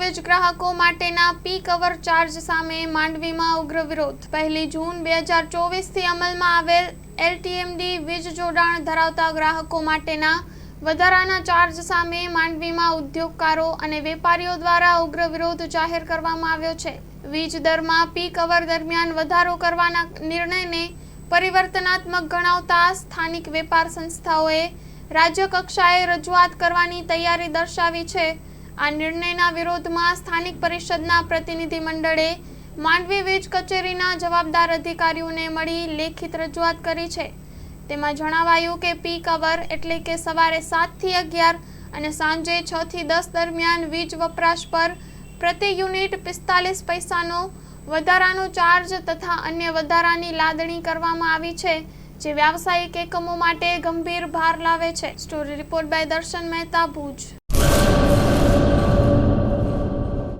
Veg ગ્રાહકો માટેના પી cover charge સામે માંડવીમાં ઉગ્ર વિરોધ. પહેલી જૂન બે હજાર ચોવીસથી અમલમાં આવેલ એલટીએમડી વીજ જોડાણ ધરાવતા ગ્રાહકો માટેના વધારાના ચાર્જ સામે માંડવીમાં ઉદ્યોગકારો અને વેપારીઓ દ્વારા ઉગ્ર વિરોધ જાહેર કરવામાં આવ્યો છે. વીજ દરમાં પી કવર દરમિયાન વધારો કરવાના નિર્ણયને પરિવર્તનાત્મક ગણાવતા સ્થાનિક વેપાર સંસ્થાઓએ રાજ્ય કક્ષાએ રજૂઆત કરવાની તૈયારી દર્શાવી છે. આ નિર્ણયના વિરોધમાં સ્થાનિક પરિષદના પ્રતિનિધિ મંડળે માંડવી વીજ કચેરીના જવાબદાર અધિકારીઓને મળી લેખિત રજૂઆત કરી છે. તેમાં જણાવાયું કે પી કવર એટલે કે સવારે સાતથી અગિયાર અને સાંજે છથી દસ દરમિયાન વીજ વપરાશ પર પ્રતિ યુનિટ પિસ્તાલીસ પૈસાનો વધારાનો ચાર્જ તથા અન્ય વધારાની લાદણી કરવામાં આવી છે, જે વ્યાવસાયિક એકમો માટે ગંભીર ભાર લાવે છે. Story report by Darshan Mehta Bhuj.